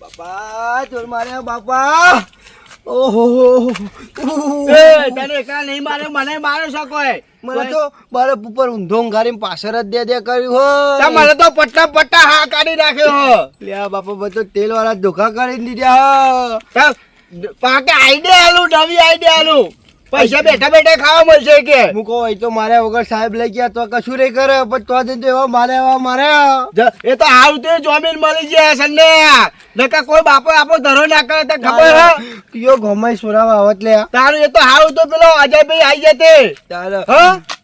બાપા ચોર માર્યા બાપા ઓહો એ તને કા નહીં મારે મને મારો કોઈ. મને તો બરફ ઉપર ઊંધો ગાડી પાછળ જ દે દે કર્યું હો તમારે તો પટ્ટા પટ્ટા હા કાઢી નાખ્યો લ્યા બાપા બધો તેલ વાળા ધોખા કરી દીધા પાકે આઈડિયા આલું નવી આઈડિયા આલું. પૈસા બેઠા બેઠા ખાવા મળશે કે? હું કહું એ તો મારે વગર સાહેબ લઈ ગયા તો કશું નહીં કરે પણ તો જ તો એવા મારે એવા મારે એ તો તે જોમીન મળી જાય સંડે નકા કોઈ બાપો આપો ધરો ના કરે તો ખબર હે કયો ગમાઈ સુરાવા આવત લે તારું એ તો હાવ તો પેલો અજયભાઈ આઈ જતે તારે. હ?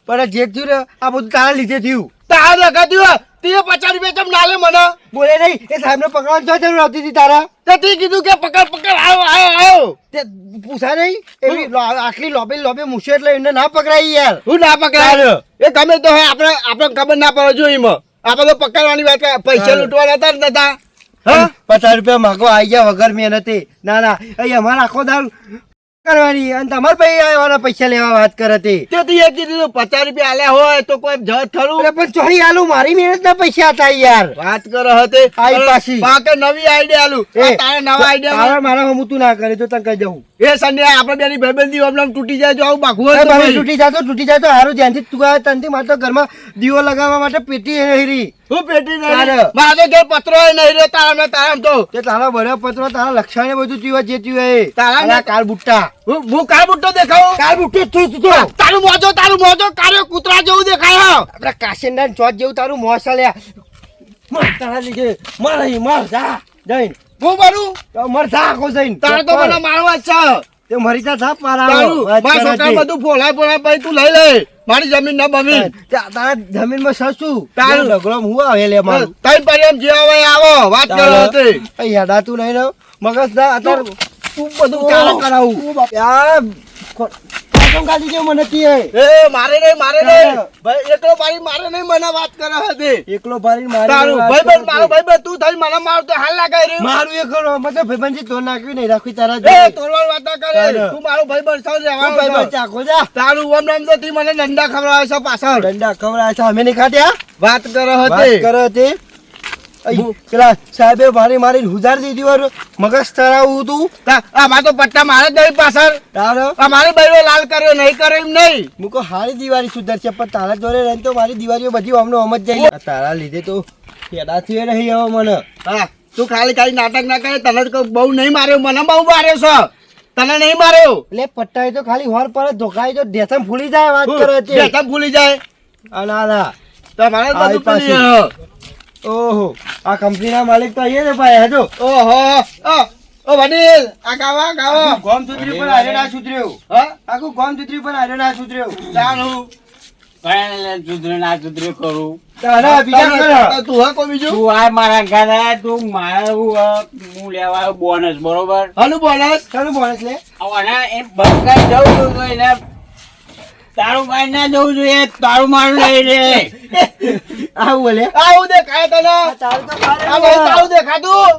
પણ જે થયું આ બધું તારા લીધે થયું. તાર લગાડ્યું તે પચાસ રૂપિયા ચમ ના લે મને? બોલે નહીં. એ સાહેબને પકડવાની શું જરૂર આવતી હતી તારા? તે તે કીધું કે પકડ પકડ આવો આવો આવો. તે પૂછા નહીં. એવી આટલી લોબી લોબી મૂછે એટલે એમને ના પકડાય યાર. હું ના પકડાય? એ તમે તો હોય આપણે આપણે ખબર ના પડે જો એમાં. આપણે તો પકડવાની વાત પૈસા. લૂંટવાના હતા ને નતા હા? પચાસ રૂપિયા માગો આવી ગયા વગર મહેનતે. ના ના. અહીં અમારે આખો દાર કરવાની? અને તમારે ભાઈ આવવાના પૈસા લેવા વાત કરે હતી તે તો એ કીધું પચાસ રૂપિયા આલ્યા હોય તો કોઈ જત ખરું? પણ ચોરી આલું મારી મહેનત ના પૈસા હતા યાર. વાત કરો હતે. આઈ પાછી. બાકે નવી આઈડિયા આલું. તારે નવા આઈડિયા તારા મારા હું તું ના કરે તો તને કહી દઉં. એ સંડે આપણે બેની ભાઈબંધી ઓબલમ તૂટી જાય જો આવું બાકુ હોય. તૂટી જાય તો તૂટી જાય તો હારું ધ્યાનથી તું તનથી મારે તો ઘરમાં દીવો લગાવવા માટે પેટી નહીં રહી હું પેટી. નહીં મારો ઘેર પત્રો નહીં રહ્યો તારા ને તારા તો. તે તારા ભર્યા પત્રો તારા લક્ષણ બધું થયું જે એ તારા ના કાળ બુટ્ટા. હું કાળ બુટ્ટો દેખાવ? કાળ બુટ્ટો તું તું તારું મોજો તારું મોજો કાર્ય કૂતરા જેવું દેખાય. આપડા કાશીના ચોટ જેવું તારું મોસલ્યા મર તારા લીધે. મર મર જા. જઈને. હું મારું? તો મર જા આખો જઈને. તારે તો મને મારવા છે. તે મરી જા થાપ મારા મારા બધું ફોલાય ફોલાય પછી તું લઈ લે. મારી જમીન ના બમી તારા જમીનમાં સસું. તારું. ડગરો હું આવે લે મારું તઈ પર એમ જે હવે આવો વાત કરો હતી. અહીંયા તું નહીં મગજ ના અત્યારે તું બધું કરાવું? યાર ખોટમ ગાલી દે મને તીએ એ મારે નહીં મારે નહીં. ભાઈ એકલો ભાઈ મારે નહીં મને વાત કરે હતી એકલો ભાઈ મારે તારું ભાઈ ભાઈ મારો ભાઈ ભાઈ તું થઈ મને માર તો હાલ લાગાઈ રહ્યું. મારું એક મતલબ ભાઈબંધી તો નાખ્યું નહીં રાખી તારા એ જોડે. તોરવાર વાત ના કરે. તું મારો ભાઈ ભાઈ સૌ રેવા ભાઈ ભાઈ ચાખો જા. તારું ઓમ નામ તો તી મને ડંડા ખવડાવે છે પાછળ. ડંડા ખવડાવે છે અમે નહીં ખાધ્યા વાત કરે વાત હતી કરે તે અહીં પેલા સાહેબે મારી મારી હુજાર દીધી વાર મગજ તરાવું તું આમાં તો પટ્ટા મારે જ નહીં પાછળ. તારો? અમારી બૈરો લાલ કર્યો નહીં કર્યો એમ નહીં. મુકો હારી દિવાળી સુધર છે પણ તારા જોડે રહીને તો મારી દિવાળીઓ બધી અમને અમ જ જાય. તારા લીધે તો પેડા થી રહી હવે મને. હા તું ખાલી ખાલી નાટક ના કરે તને તો બહુ નહીં માર્યો મને બહુ માર્યો છે. તને નહીં માર્યો. એટલે પટ્ટાએ તો ખાલી હોર પર ધોકાઈ તો ઢેસમ ફૂલી જાય વાત કરે છે જેઠા ભૂલી જાય. ના ના. તમારે બધું ઓહો આ કંપનીના માલિક તો અહીંયા ને ભાઈ હજો. ઓહો. ઓ, વડીલ આ ગાવા ગાવો. ગોમ સુધરી પર આરે ના સુધર્યો. હા? આખું ગોમ સુધરી પર આરે ના સુધર્યો. કયા સુધરે ના સુધરે કરું? તારા તું હા કોઈ બીજું? તું આ મારા ઘરે તું મારા હું, લેવા આવ્યો બોનસ બરોબર? બોનસ ચાલુ બોનસ લે? અને એ બંગાઈ જવું એને તારું બાઈ ના જવું જોઈએ તારું મારું લઈ લે. આવું બોલે? આવું દેખાય તને. તારું તો તારું દેખાતું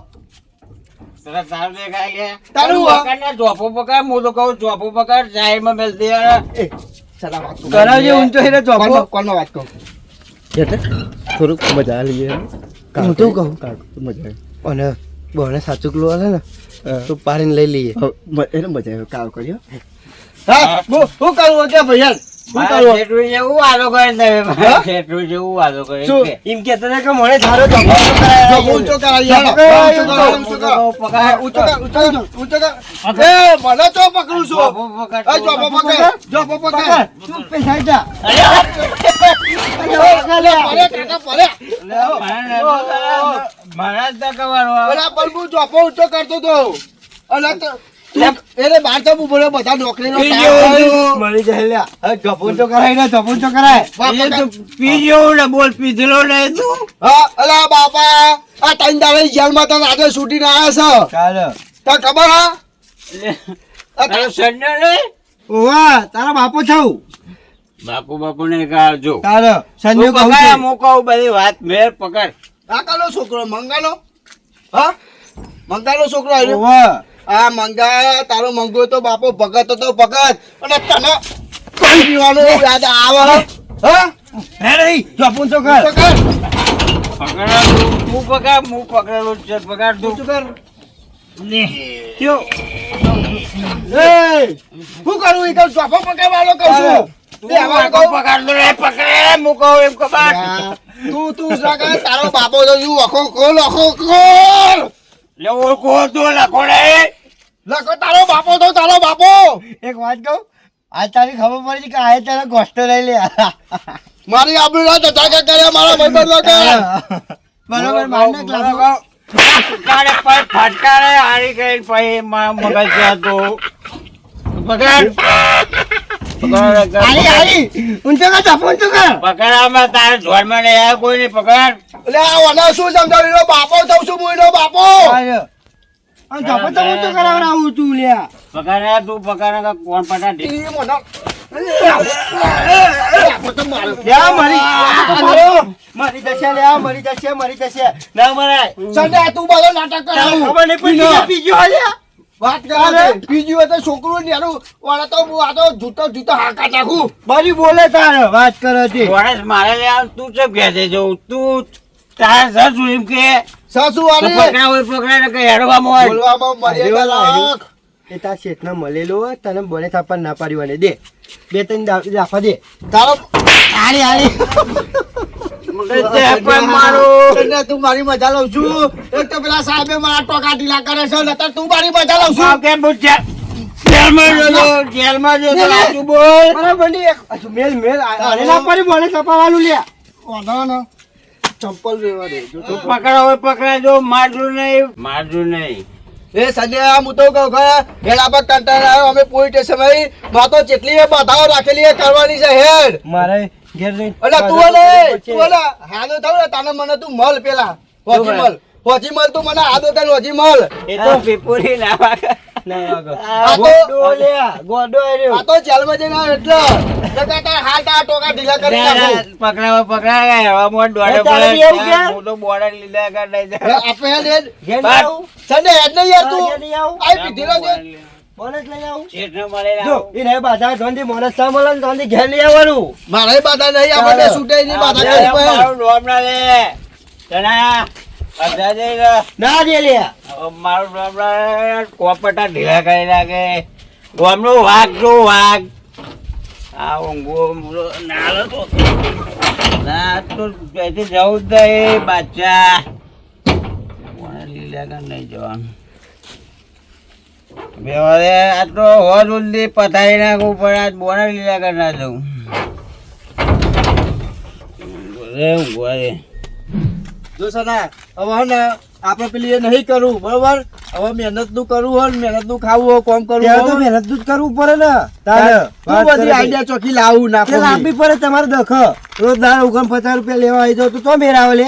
તારું દેખાય તારું પકડ હું તો કહું પકડ. કરાવજે ઊંચો હેરે વાત થોડુંક મજા લઈએ હું તો કહું. મજા અને બોને સાચું કિલો હાલે ને તો પાડીને લઈ લઈએ. એને મજા આવે. કાવ કર્યો? હા? હું. કરું કે ભાઈ મારા ચોપો જો કરતો તો અને બાર એને તો ઊભો બધા જેવું કર્યું. મળી જાય લ્યા. હવે કરાય ને ચોપો કરાય. પી જેવું ને બોલ પીધેલો ને તું. હા, અલા બાપા આ ત્રણ દાડે જેલમાં તો આજે છૂટીને આવ્યા છે? ચાલો તને ખબર હા? તારો સંડ્યો ને ઓવા તારા બાપો થાવ બાપુ બાપુ ને કાઢજો તારે સંજય કહું પકડ બધી વાત મેર પકડ. આ છોકરો મંગાનો હા? મંગાનો છોકરો આવ્યો. ઓવે. આ મંગા તારો મંગો તો બાપો ભગત હતો ભગત. અને તને કઈ પીવાનું યાદ આવે? હા? હે નહીં, ચોપન તો કર. તું તું પકડ હું પકડેલું છે. પકડ તું તું કર. કયો? એ કરું? એ કહું ચોપો પકડવાનો કહું છું. તું તે અમારે કહું? પકડ. મૂકો એમ કબાટ તું તું સાકા તારો બાપો તો યુ અખો ખોલ અખો ખોલ. લે ઓળખો તો લખોડે. લખો તારો બાપો તો તારો બાપો. એક વાત કહું આ તારી ખબર પડી છે કે આ તારા ગોસ્ટો લઈ લે. મારી આબરૂ ના ધજાકા કરે મારા ભાઈબંધ વગર બરોબર મારને ક્લાસ ફટકારે પર ફટકારે હારી ગઈ પછી મગજ જાતો. તો આલી આલી. ઊંચો કર ચોપન ઊંચો કર. પકડ આમાં તારે જોડમાં નહીં આવે કોઈ નહીં પકડ. એટલે આ વના શું સમજાવી એનો બાપો થઉં છું હું એનો બાપો. આ ચોપન તો ઊંચો કરાવડાવું તું લ્યા પકડ તું પકડ કોણ પટા ઢી ઈ મને બાપો તો મારો. લ્યા મરી આ તો મારો મરી જશે લ્યા મરી જશે મરી જશે. ના મરાય સંડે તું બધો નાટક કરાવું. ખબર નહીં પડી લ્યા વાત કરે બીજી વખત છોકરો નેરું વાળા તો હું આ તો જૂતો જૂતો હાકા નાખું. બરી બોલે તારે વાત કરે છે. ગોળેશ મારે લે તું ચમ કે છે? જો તું તારે સસુ એમ કે સસુ વાળી પકડા હોય પકડા ને કઈ હેડવામાં હોય. બોલવામાં મર્યાદા રાખ. એ તાર શેઠને મળેલો હોય તને બોલે થાપા ના પાડી વાને દે. બે ત્રણ દાફા દે. તારો આલી આલી તે મારું. મજા લઉં છું. એક તો પેલા સાહેબે મારા ટોકા ઢીલા કરે છે તું મારી મજા લઉં છું. કેમ પૂછ્યા? ચંપલ પકડાજો, મારજો નહીં. મારજો નહીં. એ સંજય હું તો કહું હેડા પર કંટાળ આવ્યો અમે પોલીસ સ્ટેશન ભાઈ માં જેટલી બાધાઓ રાખેલી કરવાની છે હેડ. મારે ઘેર જઈને એટલે તું ઓલે તું ઓલે હાલો થાવ ને તને મને તું મલ પેલા. હોજી શું હોજી મલ તું મને આદો તને હોજી મલ. એ તો પીપુરી ના વાગે. પકડાવા પકડાવા આવું? જ. બાધા મળે ઘેર લઈ આવવાનું. મારે બાધા નહીં આ છૂટે નહીં બાધા કરી પડે. મારું નામ ના લે. તને અડધા જઈ લે. ના દે લ્યા. મારું નામ ના કોપટા ઢીલા કરી લાગે ગામનો વાઘ જો વાઘ આ ઊંઘો તો ના તો જવું જ નહીં બાદશાહ લીલા નહીં જવાનું બે વારે હોજ ઉલ્લી પથારી નાખવું પડે આજ બોને લીલા કર ના જવું રે ઊંઘો રે. જો સના હવે ને આપણે પેલી એ નહીં કરવું બરોબર? હવે મહેનતનું કરવું હોય મહેનતનું ખાવું હોય કોમ કરવું તો મહેનત જ કરવું પડે ને. તારે. બધી આઈડિયા ચોખી લાવું નાખો. લાંબી પડે તમારે દખ. રોજ દાળ ઓગણ પચાસ રૂપિયા લેવા આવી જાવ તો તો મેળ આવે લે.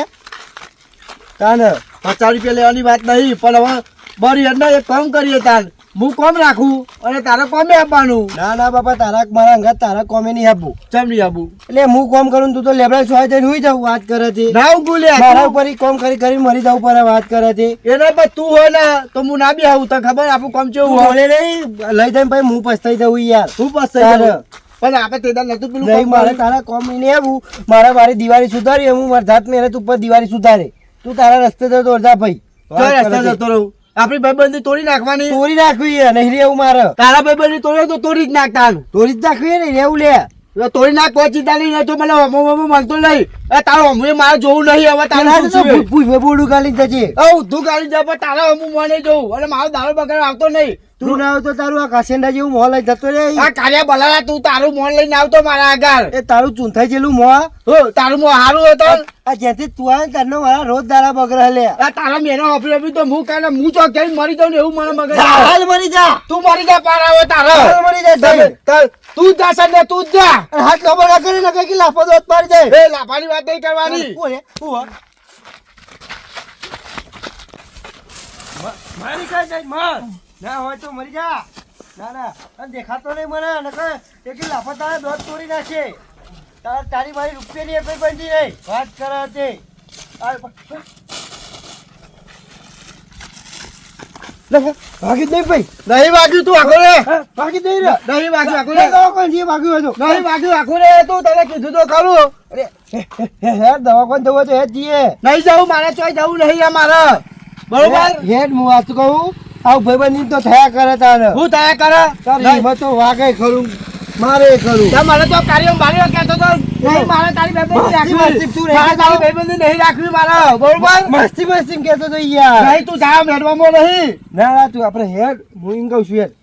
તાને. પચાસ રૂપિયા લેવાની વાત નહીં પણ હવે બરી એમને એક કામ કરીએ તાર હું કોમ રાખું? અને તારે કોમે આપવાનું? ના ના બાપા તારા મારા અંગત તારા કોમે નહીં આપવું ચમ નહીં આપવું એટલે હું કોમ કરું તું તો લેબડા છોય જઈને હુઈ જાઉં વાત કરે છે. ના હું મારા ઉપર કોમ કરી કરી મરી જાવ પડે વાત કરે છે. એના પર તું હોય ને તો હું ના બી આવું. તને ખબર આપણું કોમ તું કેવું હોય નહીં લઈ જઈને ભાઈ હું પસ્તાઈ જવું યાર. હું પસ્તાઈ તારે. પણ આપણે તેદાર નતું પેલું નહીં મારે તારા કોમ નહીં આવું મારા મારી દિવાળી સુધારી હું મારા જાત મહેનત ઉપર દિવાળી સુધારે. તું તારા રસ્તે જતો અડધા ભાઈ. રસ્તે જતો રહું? આપણી ભાઈબંધી તોડી નાખવાની તોડી નાખવી નહીં રેવું મારે તારા ભાઈબંધી તોડે તો તોડી જ નાખતા તોડી જ નાખવી ને રેવું લે તોડી નાખ કોઈ ચિંતા નહીં તો મને હમો હમો મળતો નહીં તારો હમું મારે જોવું નહીં હવે તારા શું છે? ભૂ- ભૂ- મેં બોડું ગાલી જજે ઊંધું ગાલી જાય પણ તારા હમું મને જોવું અને મારો દારો બગાડ આવતો નહીં તું ના આવતો તો તારું આ કાસેન્ડા જેવું મોં લઈ જતો રે આ કાર્યા બલાલા તું તારું મોન લઈને આવતો મારા આગળ. એ તારું ચૂંથાઈ જેલું મોં હો તારું મોં હારું હતો આ જેથી તું આવે તને મારા રોજ દારા બગડે લે. આ તારા મેનો ઓફિસ ઓફિસ તો હું કાને હું ચોક જઈને મરી જાઉં ને એવું મને મગજ હાલ મરી જા. તું મરી જા પાર આવે હાલ તારા મરી જા તું જ જા ને તું જ જા. હાથ ખબર ના કરી નકે કે લાફો દોત મારી જાય. એ લાફાની વાત નહીં કરવાની. હું હે? હું હે? મ- મારી કાંઈ જાય, માર. ના હોય તો મરી જા. ના ના. દેખાતો નહીં મને નકર એક લાફા તારા દોત તોડી નાખે. તાર તારી મારી રૂપિયાની એક બનતી નહીં વાત કરે તે. ભાગી નહીં ભાઈ. નહીં વાગ્યું તું આખો રે. ભાગી નહીં રે. નહીં વાગ્યું આખો રે. દવાખાને જે હતું. નહીં વાગ્યું આખો રે તું તને કીધું તો ખરું. અરે હે, હે, હે, હે, દવાખાને જવું તો જઈએ. નહીં જવું મારે ચોય જવું નહીં મારે. બરોબર? હેડ હું વાત કહું. આવું ભાઈબંધી તો થયા કરે તારે. હું થયા કરે? તારે તો વાગે ખરું મારે ખરું. મને તો કાર્ય મારી કહેતો તો નહીં, મારે તારી ભાઈબંધી રાખવી તું રહે મારે તારી ભાઈબંધી નહીં રાખવી મારા. બરોબર? મસ્તી મસ્તી કહેતો તો યાર. નહીં તું જા મેળવામાં નહીં. ના ના તું આપણે હેડ હું એમ કહું છું હેડ.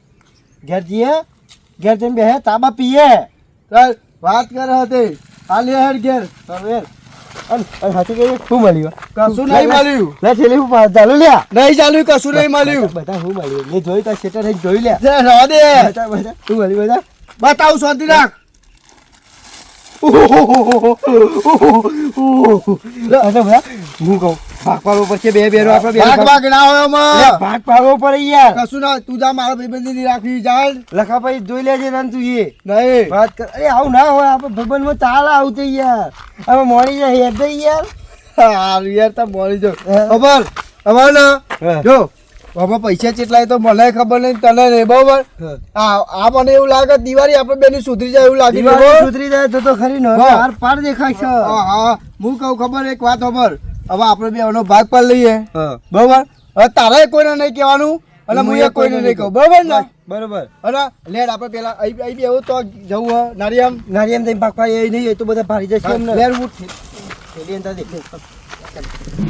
ઘેર જઈએ ઘેર જઈને બે તાબા પીએ. વાત કરે હતી હાલ હેડ ઘેર. હવે અને હાથે શું મળ્યું? કશું નહીં મળ્યું. લે છેલ્લે હું ચાલુ લ્યા. નહીં ચાલ્યું કશું નહીં મળ્યું. બધા શું મળ્યું. મેં જોયું તાર શેટર જોઈ લ્યા. રવા દે. શું મળ્યું બધા? બતાવું શાંતિ રાખ. હું કહું ભાગ પાડવો પડશે બે બેનો આપણે ભાગ ભાગ ના હોય ભાગ પાડવો પડે યાર કશું ના તું જા મારા ભાઈબંધી નહીં રાખવી ચાલ લખા ભાઈ જોઈ લેજે ને તું એ નહીં વાત કર અરે આવું ના હોય આપણે ભગવાનમાં ચાલ આવું તો યાર હવે મોડી જાય હેડ યાર હારું યાર તા મોડી જો હા. ખબર અમાર જો. હવે પૈસા કેટલાય તો મને ખબર નહીં તને નહીં બરોબર? આ મને એવું લાગે દિવાળી આપણે બેની સુધરી જાય એવું લાગે સુધરી જાય તો તો ખરી નો હાર પાર દેખાય છે. હા હા. હું કહું ખબર એક વાત ખબર. હવે આપણે બે એનો ભાગ પર લઈએ. બરોબર? હવે તારે કોઈને નહીં કહેવાનું અને હું એ કોઈને નહીં કહું. બરોબર ને? બરોબર. અને લેડ આપણે પેલા અહીં અહીં એવું તો જવું હોય નારિયમ નારિયેમ થઈને પાય એ નહીં એ તો બધા ભારી જશે લેડ હું.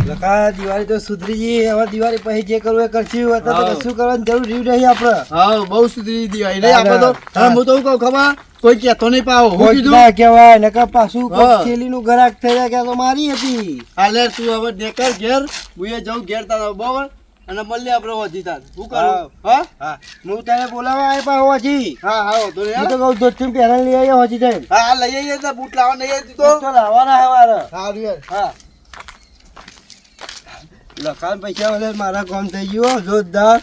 લકા દિવાળી તો સુધરી હવે દિવાળી પછી જે કરવું એ કરશું. અત્યારે હા. કશું કરવાની જરૂર નહીં આપણે. હા બહુ સુધરી દિવાળી. નહીં આપણે તો હા. હું તો કહું ખબર? કોઈ કહેતો નહીં પાવો હું કીધું ના કહેવાય. નકર પાછું હા. થેલીનું ગ્રાહક થઈ જાય કે તો મારી હતી. હા તું હવે નેકર ઘેર. હું એ જાઉં ઘેર તારા બરોબર? અને મળીએ આપણે વધી તાર. શું કરું? હા. હા? હું. તને બોલાવા આવ્યો પાછો હજી. હા હા હું. તો કહું દોઢ પહેલા લઈ આવ્યો હજી time. હા લઈ આવીએ બૂટ લાવવા નહીં તો તો. લાવવાના હે મારે. સારું હા. લખાણ પૈસા વગર મારા કામ થઈ ગયો જોરદાર.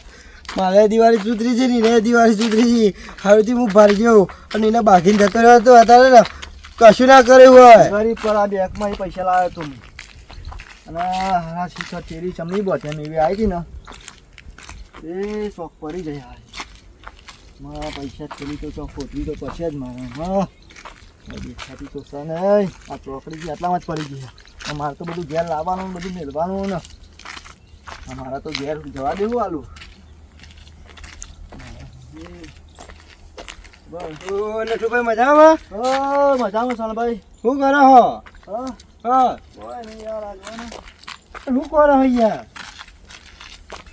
મારે દિવાળી સુધરી છે ને દિવાળી સુધરી છે. હવેથી હું ભારી ગયો અને એને બાકીને જતો રહ્યો હતો અત્યારે ને કશું ના કર્યું હોય. ગરીબ પર આ બેંકમાં પૈસા લાવ્યો તો અને હા શિક્ષક ચેરી ચમની બોતે ને એવી આવી હતી ને. એ શોખ પડી ગઈ હાલ મારા પૈસા થેલી તો ચોક ફોટવી તો પછી જ મારે, હા. દેખાતી તો નહીં. આ ચોકડી આટલામાં જ પડી ગઈ. મારે તો બધું ઘેર લાવવાનું બધું મેળવાનું ને. આ મારા તો ઘેર જવા દેવું આલુ. નટુભાઈ મજામાં ઓ મજામાં સાલભાઈ. શું કરો હો? હા. શું કરો હો યાર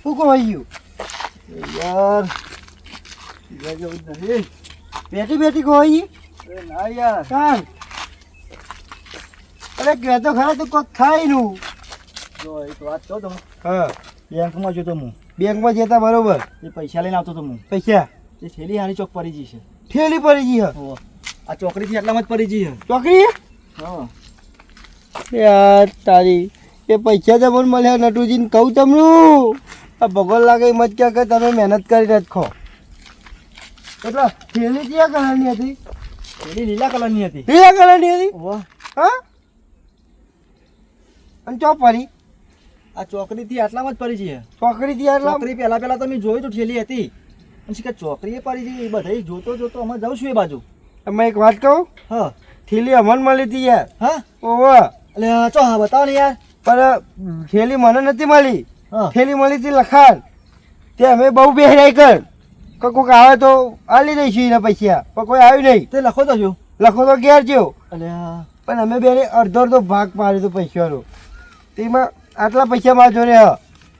શું કહો યાર જવું નથી. બેઠી કહો ના યાર. કાન અરે કહેતો ખરા તો કોક થાયનું. જો એક વાત કહું તમે હા. બેંકમાં જતો હું. બેંકમાં જતા બરોબર. એ પૈસા લઈને આવતો તો હું. પૈસા? એ થેલી હારી ચોક પડી ગઈ છે. ઠેલી પડી ગઈ હે. આ ચોકડીથી આટલામાં જ પડી ગઈ છે. ચોકડી? હા. યાર તારી એ પૈસા તમને મળ્યા નટુજીને કહું તમનું. આ ભગવાન લાગે એમ જ કહે કે તમે મહેનત કરી રાખો એટલે થેલી કયા કલરની હતી? થેલી લીલા કલરની હતી. લીલા કલરની હતી. હા? અને ચો પડી આ ચોકડીથી આટલામાં જ પડી છે ચોકડી આટલા ચોકડી પહેલા પહેલા તમે જોયું તો ઠેલી હતી. અને શીખર ચોકડીએ પડી છે એ બધા જોતો જોતો અમે જાઉં છું એ બાજુ. અમે એક વાત કહું? હા. થેલી અમન મળી હતી યાર. હા? ઓહો. એટલે ચો હા બતાવો ને યાર. પણ ઠેલી મને નથી મળી. ઠેલી થેલી મળી હતી લખાણ. તે અમે બહુ બેહરાઈ કર. કે કોઈક આવે તો આલી દઈશું એના પૈસા પણ કોઈ આવ્યું નહીં. તે લખો તો જો. લખો તો ઘેર જેવો અને પણ અમે બે અડધો અડધો ભાગ પાડ્યો તો પૈસાનો. તેમાં આટલા પૈસા મારા જોડે હ.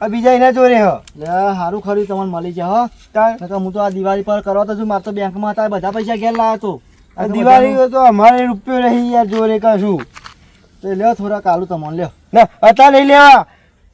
આ બીજા એના જોડે હ. એટલે સારું ખરું તમને મળી જાય હા. તાર હું તો આ દિવાળી પર કરવા તો છું મારે તો બેંકમાં હતા બધા પૈસા ઘેર લાવ્યો તો. આ દિવાળી તો અમારે રૂપિયો રહી યાર જોડે કશું. તો લ્યો થોડા કાલું તમને લ્યો. ના અત્યારે લઈ લેવા.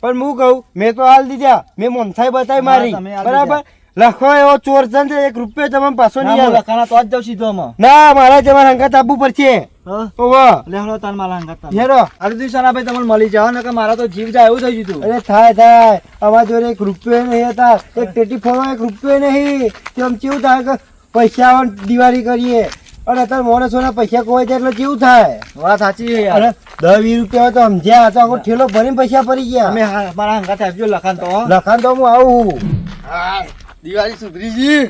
પણ હું કહું મેં તો હાલ દીધા. મેં મનસાઈ બતાવી મારી. બરાબર? લખો એવો ચોર છે ને એક રૂપિયો તમને પાછો નહીં હું લખાણા તો જ જાવ સીધો આમાં. ના મારા તમારે હંગાત આપવું પડશે. હા? ઓહો. લે હળો તાર મારા હંગાત હેરો આટલું દિવસ ભાઈ તમને મળી જાવ ને કે મારા તો જીવ જાય એવું થઈ ગયું અરે થાય થાય. અમારા જોડે એક રૂપિયો નહીં હતા. એક ટેટી ફોડો એક રૂપિયો નહીં. તેમ કેવું થાય કે પૈસા દિવાળી કરીએ. અને અત્યારે માણસોના પૈસા કોઈ જાય એટલે કેવું થાય? વાત સાચી છે યાર. દસ વીસ રૂપિયા તો સમજ્યા તો આખો ઠેલો ભરીને પૈસા પડી ગયા. અમે મારા હંગાત આપજો લખાણ તો લખાણ તો હું આવું. હાય, દિવાળી સુધરીજી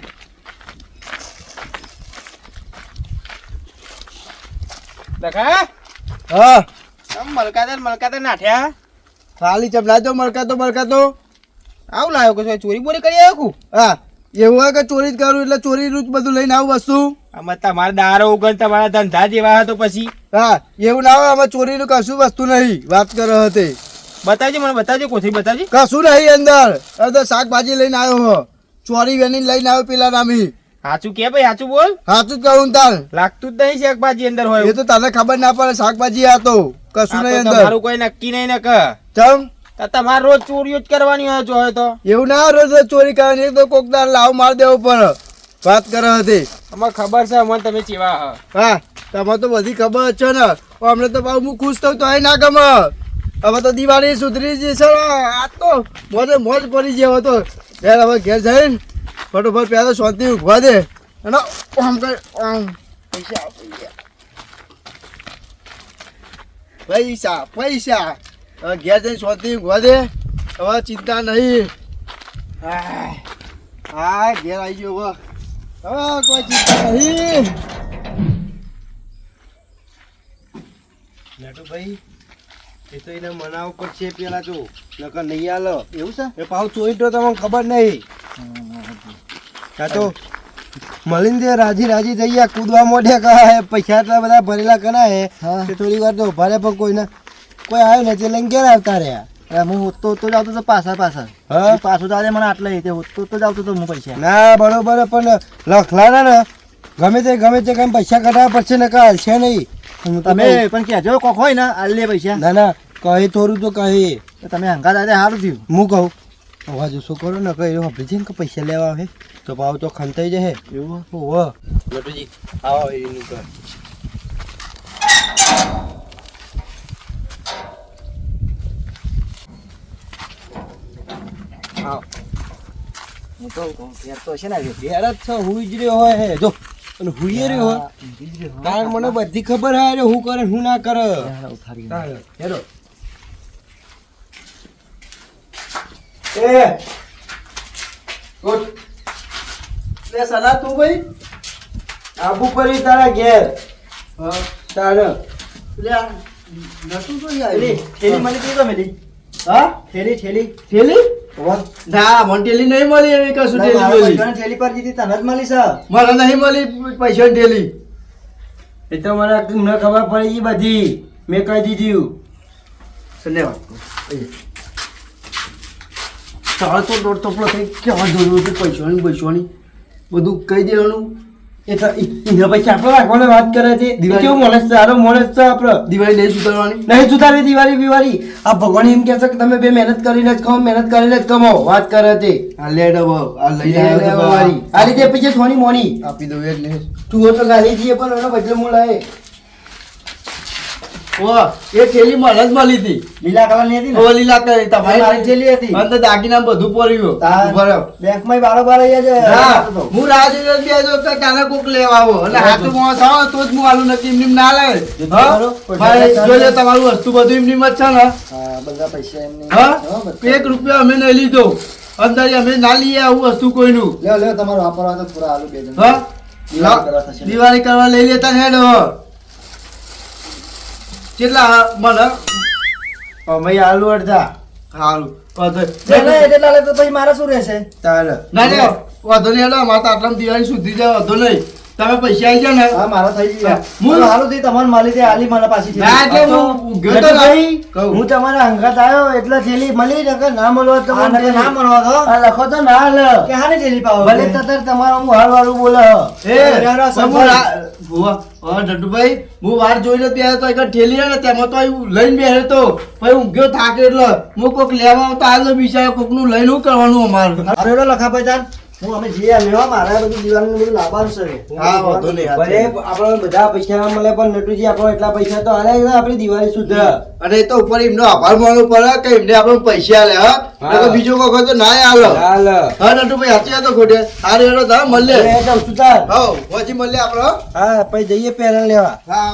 લખા? હા. મલકાતા મલકાતા નાઠ્યા? ખાલી ચપલાતો મળકાતો મળકાતો આવું લાવ્યો કે ચોરી બોરી કરી આવ્યો કુ? હા. એવું હોય કે ચોરી જ કરું એટલે ચોરીનું જ બધું લઈને આવું વસ્તુ. આમાં તમારા દારો ઉગર તમારા ધંધા જેવા હતો પછી? હા એવું ના હોય આમાં ચોરીનું કશું વસ્તુ નહીં. વાત કરો હતી. બતાવજો મને બતાવજો કોથી બતાવજો. કશું નહીં અંદર. તો શાકભાજી લઈને આવ્યો હો. ચોરી વેની લઈને આવ્યો પેલા રામી. સાચું કે ભાઈ સાચું બોલ. સાચું જ કહું તાર. લાગતું જ નહીં શાકભાજી અંદર હોય. એ તો તને ખબર ના પડે શાકભાજી આ તો. કશું નહીં અંદર. તમારું કોઈ નક્કી નહીં ને કે. ચમ? તમારે રોજ ચોરીઓ જ કરવાની હોય જો તો. એવું ના રોજ ચોરી કરવાની તો કોક દાર લાવ માર દેવો પડે વાત કરે હતી. અમારે ખબર છે અમને તમે ચેવા હા. તમારે તો બધી ખબર છે ને. અમને તો બહુ હું ખુશ થઉં તો ના ગમે. હવે તો દિવાળી સુધરી જશે આ તો મોજે મોજ પડી ગયો તો ઘેર હવે ઘેર જઈને ફટોફટ પહેલાં તો શાંતિ ઉભવા દે. અને આમ કઈ આમ પૈસા પૈસા પૈસા. હવે ઘેર જઈને શાંતિ ઉભવા દે. હવે ચિંતા નહીં. હા ઘેર આવી ગયો હવે. હવે કોઈ ચિંતા નહીં. નટુભાઈ એ તો એને મનાવવું પડશે પેલા તો. નકર નહીં આલો એવું છે? એ પાછું ચોરી તો તમને ખબર નહીં. કાં તો મળીને રાજી રાજી થઈ ગયા કૂદવા મોઢે કહે પૈસા એટલા બધા ભરેલા કરાય હા. કે થોડી વાર તો ઊભા રહે પણ કોઈને કોઈ આવ્યો ને તે લઈને ઘેર આવતા રહ્યા. હું હોતો હોતો જ આવતો તો પાછા પાછા. હા? પાછું તો આજે મને આટલે તે હોતો હોતો જ આવતો તો હું પૈસા. ના બરોબર પણ લખલાના ને ગમે તે ગમે તે કઈ પૈસા કઢાવવા પડશે ને કાલ છે નહીં. તમે પણ કહેજો કોક હોય ને આલ પૈસા. ના ના કહે થોડું તો કહે. તો તમે હંગાત દાદા સારું થયું. હું કહું. અવાજ શું કરો ને કહે એવું છે કે પૈસા લેવા આવે તો ભાવ તો ખંતાઈ જશે. એવું? ઓહો. નટુજી આવો એની કર હું તો છે ને આજે. જ છે હુઈ જ રહ્યો હોય હે. જો અને હુઈ રહ્યો હોય. કારણ મને બધી ખબર હે હું કરે હું ના કરે. ના. હેરો. એ ઉઠ. લે સલા તું ભાઈ. આબુ પડી તારા ઘેર. હા. તારે લે નતું તો યાર. થેલી મળી તી તો મેલી. હા? થેલી થેલી થેલી ના મને ઠેલી નહીં મળી એવી કશું મળી પૈસાની પર દીધી તને જ મળી છે. મને નહીં મળી પૈસાની થેલી એ તો મને ન ખબર પડી બધી. મેં કહી દીધું. ધન્યવાદ ચારસો દોડતો પેલો થઈ કેવા જોયું હતું? પૈસાની પૈસાની બધું કહી દેવાનું. એટલે ઇન્દ્ર પૈસા આપણે રાખવાને વાત કરે છે. કેવું માણસ છે? સારો માણસ છે આપણે. દિવાળી નહીં સુધારવાની? નહીં સુધારી દિવાળી બિવાળી આ ભગવાન એમ કહે છે કે તમે બે મહેનત કરીને જ ખાઓ મહેનત કરીને જ કમાઓ. વાત કરે છે. આ લેડ આ લઈ લે, આ રીતે પછી સોની મોની. આપી દઉં એટલે તું તો ગાલી જઈએ પણ એનો બદલો મૂળ ઓ એ થેલી મને જ લીલા કલરની હતી ઓ લીલા કરી તમારી તમારી થેલી હતી. અંદર દાગીના બધું પડ્યું ઊભા બેંકમાં બારોબાર અહીંયા જ હા, હું રાજેન્દ્ર બેસો કે કાલે કોક લેવા આવો. અને હાથું મોં થાવ તો જ હું આલું નથી એમની ના લાવે હા? કોઈ ભાઈ, ઝઘડા જોઈ લે ચાલે. તમારું વસ્તુ બધું એમની જ છે ને? બધા પૈસા એમની. હા? હા, એક રૂપિયા અમે નહીં લીધો. અંદર અમે ના લઈએ આવું વસ્તુ કોઈનું. લ્યો લ્યો તમારો વાપરવા તો પૂરા આલુ બે હા? દિવાળી કરવા લઈ લેતા હેડ. કેટલા મને. અમે આલુ અડધા. ચાલે, એટલા તો પછી મારે શું રહેશે? તારે. ના વાંધો નહીં એટલે અમારે તો આટલામાં દિવાળી સુધી જાય વાંધો નહીં. તમે પૈસા આવી જાય ને. હા મારા થઈ ગયા. હું- હારું થઈ તમારે માલી તે આલી મને પાછી ના, એટલે હું ગયો તો ના. હું તમારા અંગત આવ્યો એટલે થેલી મળી નકર ના મળવા તો ના મળવા તો. લખો તો ના લ. કે હાની થેલી પાવો ભલે તતર તમારો હું હાલ વાળું બોલે. એ પણ હું વાર જોઈને ત્યારે તો એક ઠેલી ને તેમાં તો એવું લઈને બેસે તો. પછી ઊંઘ્યો થાકે એટલે. હું કોક લેવા આવતા હાલ કોકનું લઈને હું કરવાનું અમારે. અરે લખા ભાઈ તાર. હું અમે અમે મારે બધું દિવાળીનું બધું લાવવાનું છે. હા વાંધો નહીં ભલે આપણે બધા પૈસા ના મળે પણ નટુજી આપણો એટલા પૈસા તો આલે ને આપણી દિવાળી સુધર અને એ તો ઉપર એમનો આભાર માનવો પડે કે એમને આપણે પૈસા આલે હા. બીજો વખત તો ના આલો. હાલ હા નટુભાઈ વાત તો ખોટે. સારું એનો તમે મળીએ. એ જાઉં છું તાર. હા પછી મળીએ આપણો હા. પછી જઈએ પેરણ લેવા. હા.